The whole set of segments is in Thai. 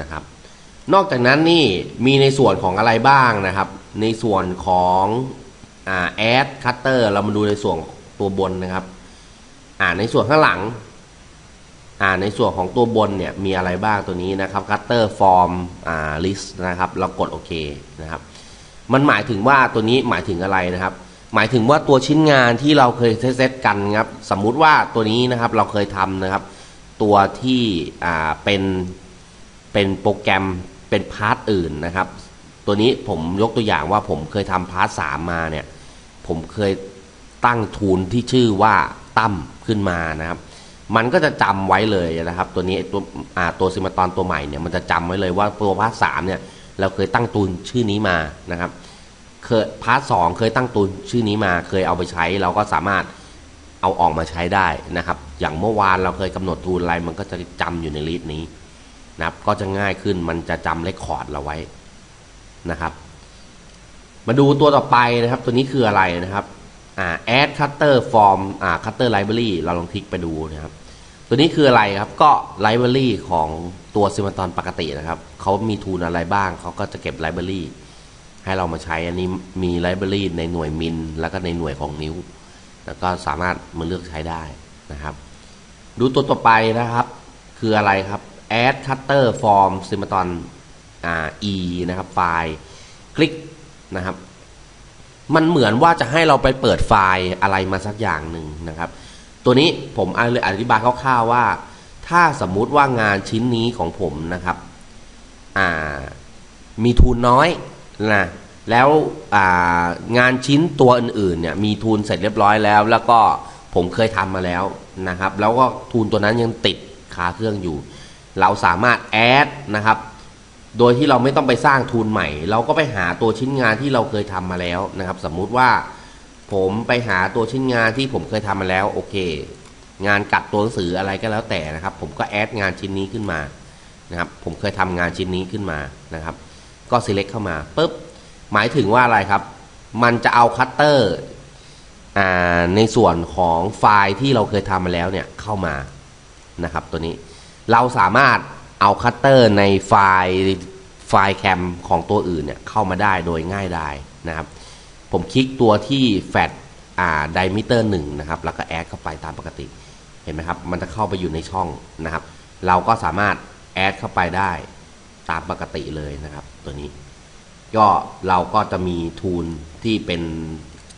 นะครับ นอกจากนั้นนี่มีในส่วนของอะไรบ้างนะครับ ในส่วนของแอดคัตเตอร์เรามาดูในส่วนตัวบนนะครับอ่าในส่วนข้างหลังอ่าในส่วนของตัวบนเนี่ยมีอะไรบ้างตัวนี้นะครับคัตเตอร์ฟอร์มอ่าลิสต์นะครับ เรากดโอเคนะครับ มันหมายถึงว่าตัวนี้หมายถึงอะไรนะครับ หมายถึงว่าตัวชิ้นงานที่เราเคยเซตกันครับ สมมุติว่าตัวนี้นะครับเราเคยทำนะครับ ตัวที่อ่าเป็น เป็นโปรแกรมเป็นพาร์ทอื่นนะครับ ตัวนี้ผมยกตัวอย่างว่าผมเคยทำพาร์ทสามมาเนี่ย ผมเคยตั้งทูนที่ชื่อว่าตั้มขึ้นมานะครับ มันก็จะจำไว้เลยนะครับ ตัวนี้ตัวอ่าตัวซิมาตอนตัวใหม่เนี่ยมันจะจำไว้เลยว่าตัวพาร์ทสามเนี่ยเราเคยตั้งตูนชื่อนี้มานะครับ เคยพาร์ทสองเคยตั้งตูนชื่อนี้มา เคยเอาไปใช้เราก็สามารถเอาออกมาใช้ได้นะครับ อย่างเมื่อวานเราเคยกำหนดทูนอะไรมันก็จะจำอยู่ในลิสต์นี้ นะครับก็จะง่ายขึ้นมันจะจำเลคคอร์ดเราไว้นะครับ มาดูตัวต่อไปนะครับ ตัวนี้คืออะไรนะครับอ่า add cutter form อ่า cutter library เราลองคลิกไปดูนะครับ ตัวนี้คืออะไรครับก็ library ของตัวซิม a ตอนปกตินะครับเขามีทูลอะไรบ้างเขาก็จะเก็บ library ให้เรามาใช้อันนี้มี library ในหน่วยมิลแล้วก็ในหน่วยของนิ้ว แล้วก็สามารถมาเลือกใช้ได้นะครับ ดูตัวต่อไปนะครับ คืออะไรครับ add cutter form ซิม a ตอนอ่า e นะครับไฟล์คลิกนะครับมันเหมือนว่าจะให้เราไปเปิดไฟล์อะไรมาสักอย่างหนึ่งนะครับ ตัวนี้ผมเลยอธิบายคร่าวๆว่า ถ้าสมมุติว่างานชิ้นนี้ของผมนะครับมีทุนน้อยนะแล้วงานชิ้นตัวอื่นๆเนี่ยมีทุนเสร็จเรียบร้อยแล้ว แล้วก็ผมเคยทำมาแล้วนะครับ แล้วก็ทุนตัวนั้นยังติดคาเครื่องอยู่ เราสามารถแอดนะครับ โดยที่เราไม่ต้องไปสร้างทุนใหม่ เราก็ไปหาตัวชิ้นงานที่เราเคยทำมาแล้วนะครับ สมมุติว่าผมไปหาตัวชิ้นงานที่ผมเคยทำมาแล้วโอเค งานกัดตัวหนังสืออะไรก็แล้วแต่นะครับ ผมก็แอดงานชิ้นนี้ขึ้นมานะครับ ผมเคยทำงานชิ้นนี้ขึ้นมานะครับ ก็ select เข้ามาปุ๊บหมายถึงว่าอะไรครับ มันจะเอาคัตเตอร์ในส่วนของไฟล์ที่เราเคยทำมาแล้วเนี่ยเข้ามานะครับตัวนี้ เราสามารถเอาคัตเตอร์ในไฟล์ไฟล์แคมของตัวอื่นเนี่ยเข้ามาได้โดยง่ายดายนะครับ ผมคลิกตัวที่แฟดอ่าไดมิเตอร์หนึ่งนะครับ แล้วก็แอดเข้าไปตามปกติ เห็นไหมครับ มันจะเข้าไปอยู่ในช่องนะครับ เราก็สามารถแอดเข้าไปได้ตามปกติเลยนะครับ ตัวนี้ ก็เราก็จะมีทูลที่เป็น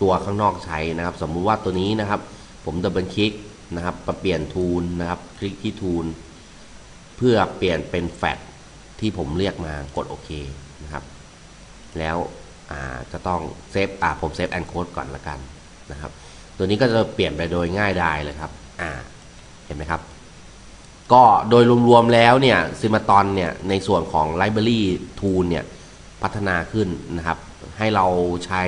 ตัวข้างนอกใช้นะครับ สมมุติว่าตัวนี้นะครับ ผมดับเบิลคลิกนะครับมาเปลี่ยนทูลนะครับ คลิกที่ทูล เพื่อเปลี่ยนเป็นแฟดที่ผมเรียกมากดโอเคนะครับ แล้วจะต้องเซฟอ่าผมเซฟแอนโคดก่อนละกันนะครับ ตัวนี้ก็จะเปลี่ยนไปโดยง่ายดายเลยครับอ่าเห็นไหมครับ ก็โดยรวมๆแล้วเนี่ยซิมาตอนเนี่ยในส่วนของ Library Tool เนี่ยพัฒนาขึ้นนะครับ ให้เราใช้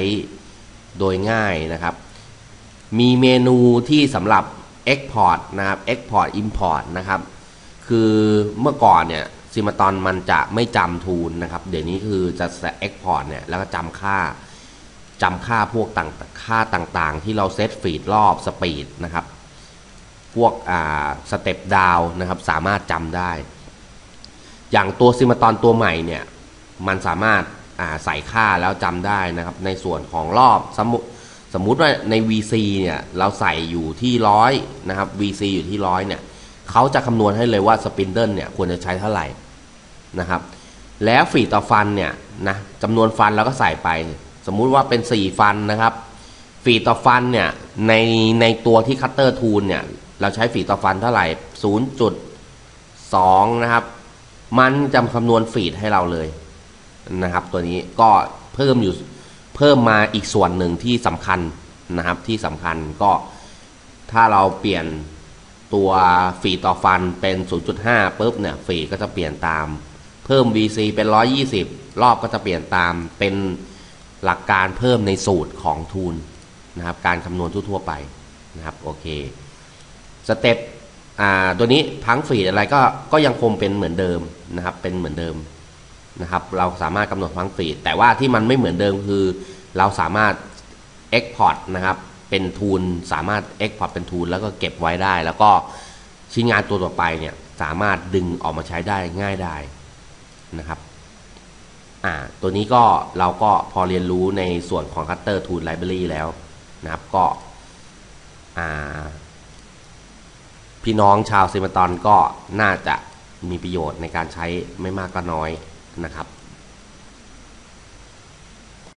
โดยง่ายนะครับ มีเมนูที่สำหรับ Export นะครับ Export Import นะครับ คือเมื่อก่อนเนี่ยซิมาตอนมันจะไม่จำทูลนะครับ เดี๋ยวนี้คือจะเอ็กพอร์ตเนี่ยแล้วก็จำค่าจำค่าพวกต่างค่าต่างๆ ที่เราเซตฟีดรอบสปีดนะครับ พวกอ่าสเต็ปดาวนะครับสามารถจำได้ อย่างตัวซิมาตอนตัวใหม่เนี่ยมันสามารถอ่าใส่ค่าแล้วจำได้นะครับ ในส่วนของรอบสมมติสมมุติว่าใน VC เนี่ยเราใส่อยู่ที่ร้อยนะครับ VC อยู่ที่ร้อยเนี่ย เขาจะคำนวณให้เลยว่าสปินเดิลเนี่ยควรจะใช้เท่าไหร่นะครับ แล้วฝีต่อฟันเนี่ยนะจำนวนฟันเราก็ใส่ไป สมมุติว่าเป็น 4 ฟันนะครับ ฝีต่อฟันเนี่ยในในตัวที่คัตเตอร์ทูลเนี่ยเราใช้ฝีต่อฟันเท่าไหร่ 0.2 นะครับ มันจำคำนวณฟีดให้เราเลยนะครับ ตัวนี้ก็เพิ่มอยู่เพิ่มมาอีกส่วนหนึ่งที่สำคัญนะครับที่สำคัญก็ถ้าเราเปลี่ยน ตัวฟีต่อฟันเป็น 0.5ปุ๊บเนี่ยฟีก็จะเปลี่ยนตาม เพิ่ม VC เป็น 120 รอบก็จะเปลี่ยนตามเป็นหลักการเพิ่มในสูตรของทูลนะครับ การคำนวณทั่วๆไปนะครับโอเคสเต็ปอ่าตัวนี้พังฟีอะไรก็ก็ยังคงเป็นเหมือนเดิมนะครับ เป็นเหมือนเดิมนะครับ เราสามารถกำหนดพังฟีแต่ว่าที่มันไม่เหมือนเดิมคือ เราสามารถ Export นะครับ เป็นทูลสามารถ Export เป็นทูลแล้วก็เก็บไว้ได้ แล้วก็ชิ้นงานตัวต่อไปเนี่ยสามารถดึงออกมาใช้ได้ง่ายได้นะครับอ่าตัวนี้ก็เราก็พอเรียนรู้ในส่วนของ Cutter Tool Library แล้วนะครับก็อ่าพี่น้องชาวซิมตอนก็น่าจะมีประโยชน์ในการใช้ไม่มากก็น้อยนะครับ